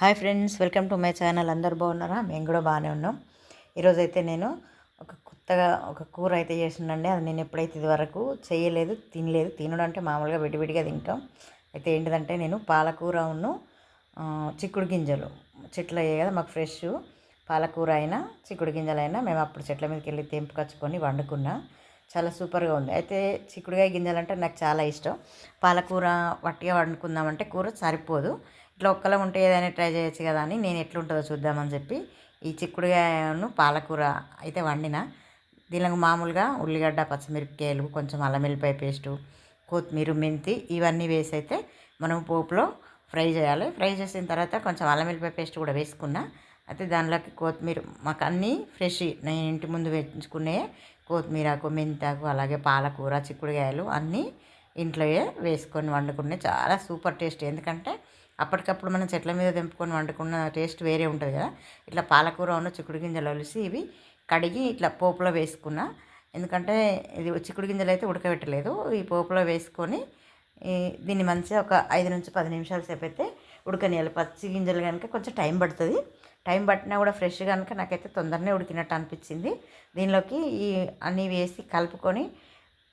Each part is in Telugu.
Hi friends welcome to my channel. అందరు బాగున్నారా? మేము కూడా బాగానే ఉన్నాం. ఈరోజైతే నేను ఒక కొత్తగా ఒక కూర అయితే చేసిండండి అది నేను ఎప్పుడైతే ఇది వరకు చేయలేదు తినలేదు తినడం అంటే మామూలుగా విడివిడిగా తింటాం. అయితే ఏంటిదంటే నేను పాలకూర ఉన్ను చిక్కుడు గింజలు. చెట్లు అయ్యాయి కదా మాకు ఫ్రెష్. పాలకూర అయినా చిక్కుడు గింజలైనా మేము అప్పుడు చెట్ల మీదకి వెళ్ళి తెంపుకొచ్చుకొని వండుకున్నా. చాలా సూపర్గా ఉంది. అయితే చిక్కుడుకాయ గింజలు అంటే నాకు చాలా ఇష్టం. పాలకూర వట్టిగా వండుకుందామంటే కూర సరిపోదు. ఇట్లా ఒక్కలా ఉంటే ఏదైనా ట్రై చేయొచ్చు కదా అని నేను ఎట్లుంటుందో చూద్దామని చెప్పి ఈ చిక్కుడుకాయను పాలకూర అయితే వండిన. దీనికి మామూలుగా ఉల్లిగడ్డ పచ్చిమిరపకాయలు కొంచెం అల్లం వెల్లిపాయ పేస్టు కొత్తిమీర మెంతి ఇవన్నీ వేసి అయితే మనం పోపులో ఫ్రై చేయాలి. ఫ్రై చేసిన తర్వాత కొంచెం అల్లం వెల్లిపాయ పేస్ట్ కూడా వేసుకున్నా. అయితే దానిలోకి కొత్తిమీర మాకు అన్నీ ఫ్రెష్ నేను ఇంటి ముందు పెంచుకునే కొత్తిమీరకు మెంతాకు అలాగే పాలకూర చిక్కుడుకాయలు అన్నీ ఇంట్లోయే వేసుకొని వండుకునే. చాలా సూపర్ టేస్ట్. ఎందుకంటే అప్పటికప్పుడు మనం చెట్ల మీద తెంపుకొని వండుకున్న టేస్ట్ వేరే ఉంటుంది కదా. ఇట్లా పాలకూర ఉన్న చిక్కుడు గింజలు ఒలిసి ఇవి కడిగి ఇట్లా పోపులో వేసుకున్నా. ఎందుకంటే ఇది చిక్కుడు గింజలు అయితే ఉడకబెట్టలేదు. ఈ పోపులో వేసుకొని దీన్ని మంచిగా ఒక ఐదు నుంచి పది నిమిషాల సేపు అయితే ఉడకనియాలి. పచ్చి గింజలు కనుక కొంచెం టైం పడుతుంది. టైం పట్టినా కూడా ఫ్రెష్ కనుక నాకైతే తొందరనే ఉడికినట్టు అనిపించింది. దీనిలోకి ఈ అన్నీ వేసి కలుపుకొని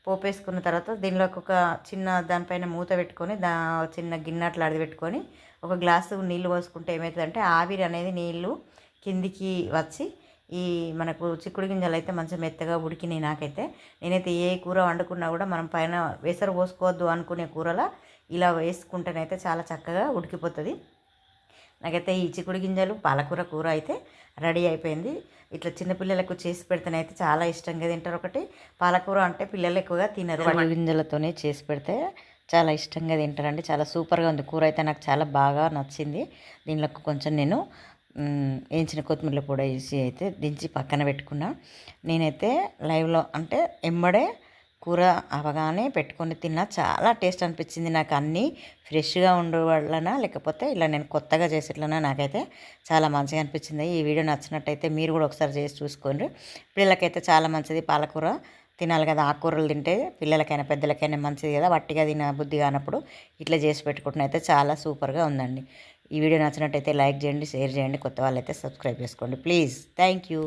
పోపు వేసుకున్న తర్వాత దీనిలోకి ఒక చిన్న దానిపైన మూత పెట్టుకొని దా చిన్న గిన్నె అట్లా అడిగి పెట్టుకొని ఒక గ్లాసు నీళ్ళు పోసుకుంటే ఏమవుతుందంటే ఆవిరి అనేది నీళ్ళు కిందికి వచ్చి ఈ మనకు చిక్కుడు గింజలు అయితే మంచిగా మెత్తగా ఉడికినాయి నాకైతే. నేనైతే ఏ కూర వండుకున్నా కూడా మనం పైన వేసరు పోసుకోవద్దు అనుకునే కూరలా ఇలా వేసుకుంటేనైతే చాలా చక్కగా ఉడికిపోతుంది. నాకైతే ఈ చిక్కుడు గింజలు పాలకూర కూర అయితే రెడీ అయిపోయింది. ఇట్లా చిన్నపిల్లలకు చేసి పెడితేనైతే చాలా ఇష్టంగా తింటారు. ఒకటి పాలకూర అంటే పిల్లలు ఎక్కువగా తినరు. గింజలతోనే చేసి పెడితే చాలా ఇష్టంగా తింటారండి. చాలా సూపర్గా ఉంది. కూర అయితే నాకు చాలా బాగా నచ్చింది. దీనిలోకి కొంచెం నేను వేయించిన కొత్తిమీర పొడి వేసి అయితే దించి పక్కన పెట్టుకున్నా. నేనైతే లైవ్లో అంటే ఎమ్మడే కూర అవగానే పెట్టుకొని తిన్నా చాలా టేస్ట్ అనిపించింది నాకు అన్నీ. ఫ్రెష్గా ఉండే లేకపోతే ఇలా నేను కొత్తగా చేసేట్లన నాకైతే చాలా మంచిగా అనిపించింది. ఈ వీడియో నచ్చినట్టయితే మీరు కూడా ఒకసారి చేసి చూసుకోండి. పిల్లలకైతే చాలా మంచిది పాలకూర. తినాలి కదా ఆకుకూరలు తింటే పిల్లలకైనా పెద్దలకైనా మంచిది కదా. వట్టిగా తిన బుద్ధి కానప్పుడు ఇట్లా చేసి పెట్టుకుంటున్న అయితే చాలా సూపర్గా ఉందండి. ఈ వీడియో నచ్చినట్టయితే లైక్ చేయండి షేర్ చేయండి. కొత్త వాళ్ళైతే సబ్స్క్రైబ్ చేసుకోండి. Please thank you.